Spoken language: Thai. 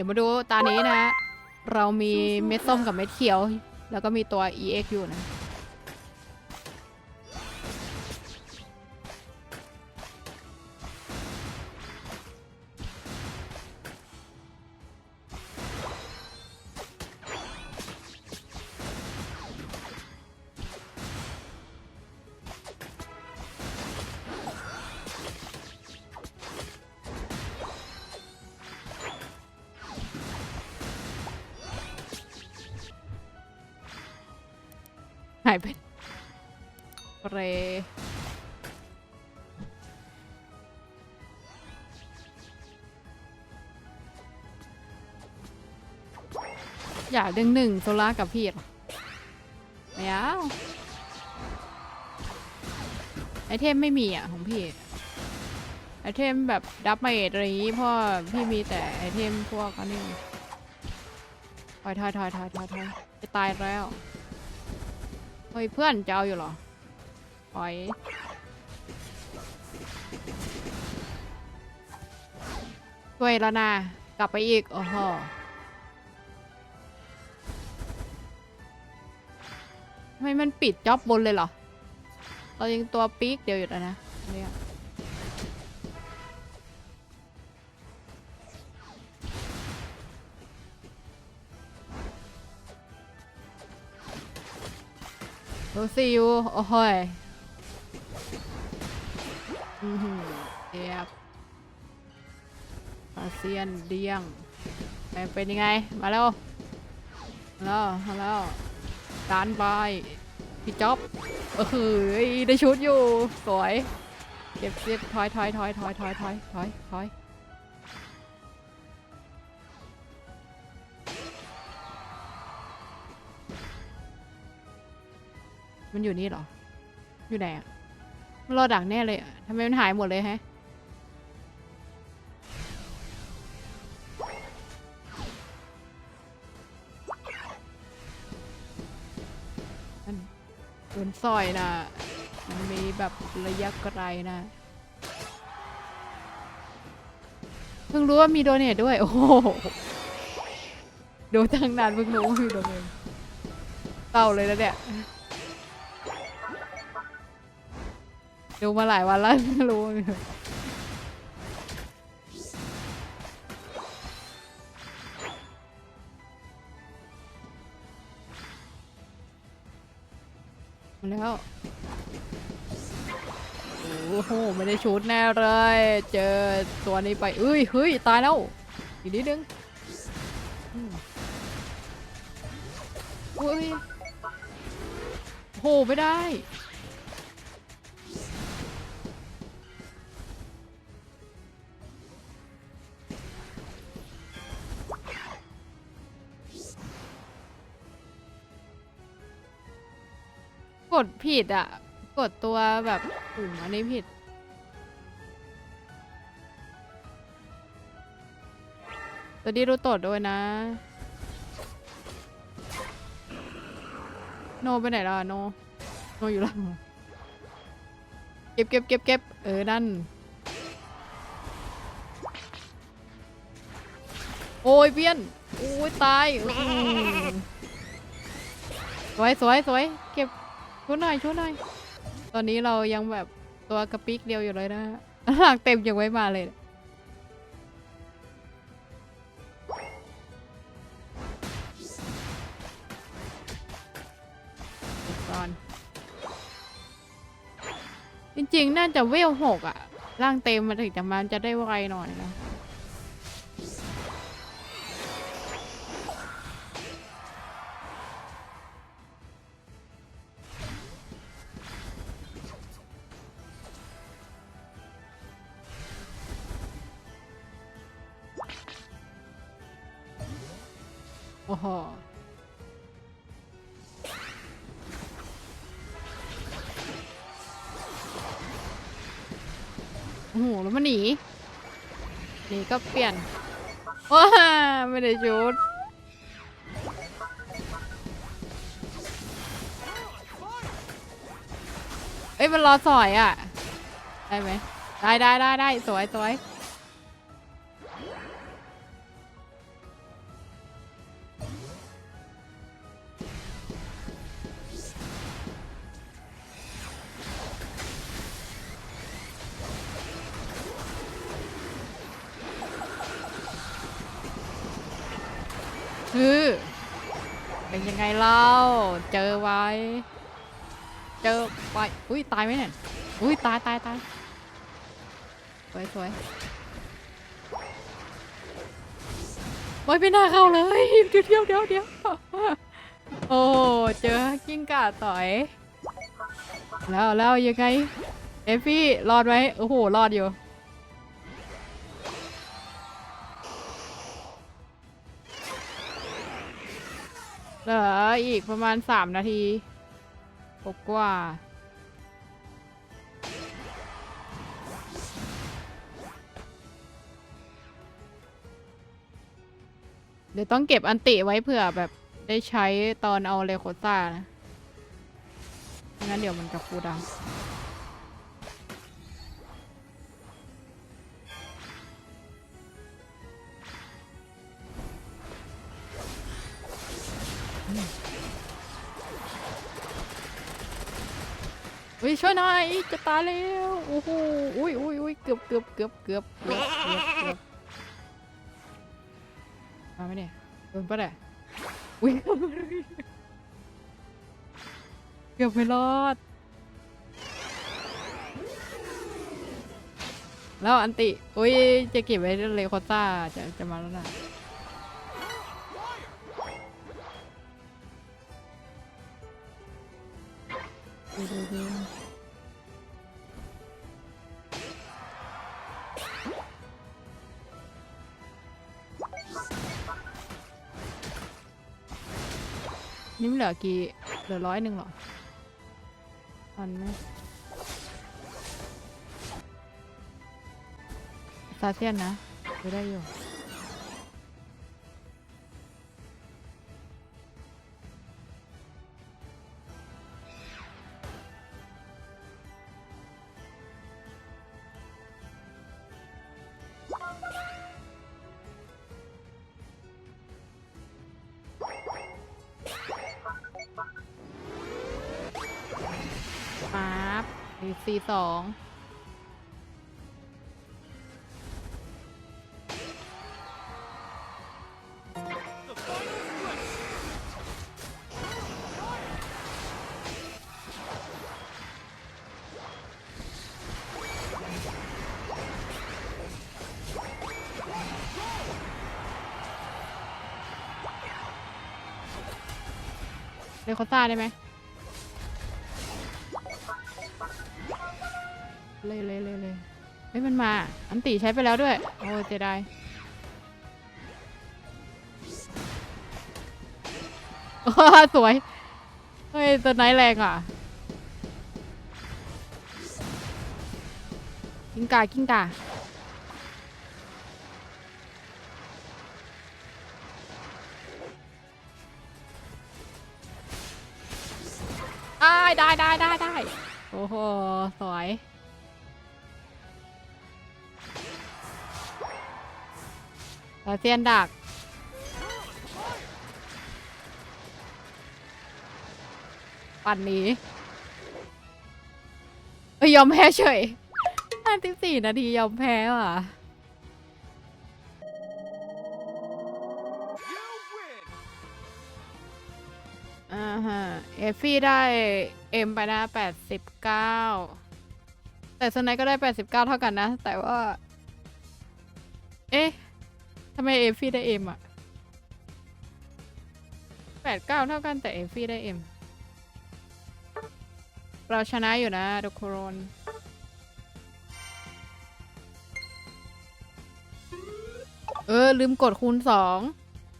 ดี๋ยวมาดูตานี้นะ เรามีเม็ดส้มกับเม็ดเขียว แล้วก็มีตัว EX อยู่นะ หายไปเรอยากดึงหนึ่งโซล่ากับพี่หรอไม่เอาไอเทมไม่มีอะของพี่ ไอเทมแบบดับเมดอะไรอย่างงี้พราะพี่มีแต่ไอเทมพวกอันนี้ถอยถอยถอยถอยถอยถอยจะตายแล้ว เฮ้ยเพื่อนจะเอาอยู่เหรอถอยช่วยแล้วนะกลับไปอีก โอ้โหทำไมมันปิดจ็อบบนเลยเหรอ เรายังตัวปีกเดียวอยู่แล้วนะเนี่ย ดูสิอยู่โอ้โหยอือหือเจ็บอาเซียนเดียงเป็นยังไง มาแล้วมาแล้วมาแล้วดานไปพี่จ๊อบเออหือได้ชุดอยู่ สวย เก็บเก็บถอยถอยถอยถอยถอยถอยถอยถอย มันอยู่นี่เหรอ อยู่ไหนอะมันรอดักแน่เลยอะทำไมมันหายหมดเลยแฮะ มันโดนซอยนะ มันมีแบบระยะไกลนะ เพิ่งรู้ว่ามีโดเนทด้วย โอ้โหดูตั้งนานเพิ่งรู้ว่ามีโดเนทเต่าเลยนะเนี่ย ดูมาหลายวันแล้วไม่รู้มีมาแล้วโอ้โหไม่ได้ชุดแน่เลย เจอตัวนี้ไปเอ้ยเฮ้ยตายแล้วอีกนิดนึงเฮ้ยโหไม่ได้ ดผิดอะ กดตัวแบบปุ่มอันนี้ผิด ตัวนี้รู้ตดด้วยนะ โนไปไหนล้วอะโน โนอยู่หลังเก็บเก็บเก็บเก็บเออ นั่น โอ้ยเพี้ยน โอ้ย ตาย สวยสวยสวยเก็บ ช่วยหน่อยช่วยหน่อย ตอนนี้เรายังแบบตัวกระปิกเดียวอยู่เลยนะหลังเต็มยังไม่มาเลย ก่อน จริงๆ น่าจะเวลหกอะร่างเต็มมาถึงจะมันจะได้ไวหน่อยนะ โอ้โหโอ้โหแล้วมันหนีหนีก็เปลี่ยนว้าไม่ได้ชุดเอ้ยมันรอสอยอะ ได้ไหมได้ได้ได้ได้สวยสวย ยังไงเล่า เจอไว้ เจอไปอุ้ยตายไหมเนี่ย อุ้ยตายตายตายสวยสวยโอ้ยไม่น่าเข้าเลย เดี๋ยวเดี๋ยวเดี๋ยวเดี๋ยวโอ้ เจอกิ้งก่าต่อย แล้วแล้วยังไง เอฟฟี่รอดไหมโอ้โห รอดอยู่ เหลืออีกประมาณสามนาทีกกว่า เดี๋ยวต้องเก็บอันติไว้เผื่อแบบได้ใช้ตอนเอาเลโคต้านะงั้นเดี๋ยวมันจะฟูดาว ยช่วยหน่อยจะตายแล้วโอ้โหอุ้ยอุ้ยอุ้ยเกือบเกือบเกือบเกือบเกือบเกือบเกือบมาไหมเนี่ยโดนปะเนี่ยอุ้ยเกือบไม่รอด แล้วอันติอุ้ยจะเก็บไว้เลโคต้าจะจะมาแล้วนะ นี่มันเหลือกี่เหลือร้อยหนึ่งหรอทันไหมซาเซียนนะดูได้อยู่ ปั๊บดีซีสองเรโคต้าได้ไหม เลยเลยเลยเลยเฮ้ยมันมา อันตีใช้ไปแล้วด้วย โอ้เจไดโอ้สวย เฮ้ยตัวไหนแรงอะ กิ้งกา กิ้งกาได้ได้ได้ได้ได้โอ้โห สวย อาเซียนดักปั่นหนี้เอ้ยยอมแพ้เฉยห้าสิบสี่นาทียอมแพ้ว่ะอ่าฮะ เอฟฟี่ได้เอ็มไปนะแปดสิบเก้าแต่สไนก็ได้แปดสิบเก้าเท่ากันนะ แต่ว่า เอ๊ะ ทำไมเอฟฟี่ได้เอ็มอะแปดเก้าเท่ากันแต่เอฟฟี่ได้เอ็มเราชนะอยู่นะทุกคนเออ ลืมกดคูณสอง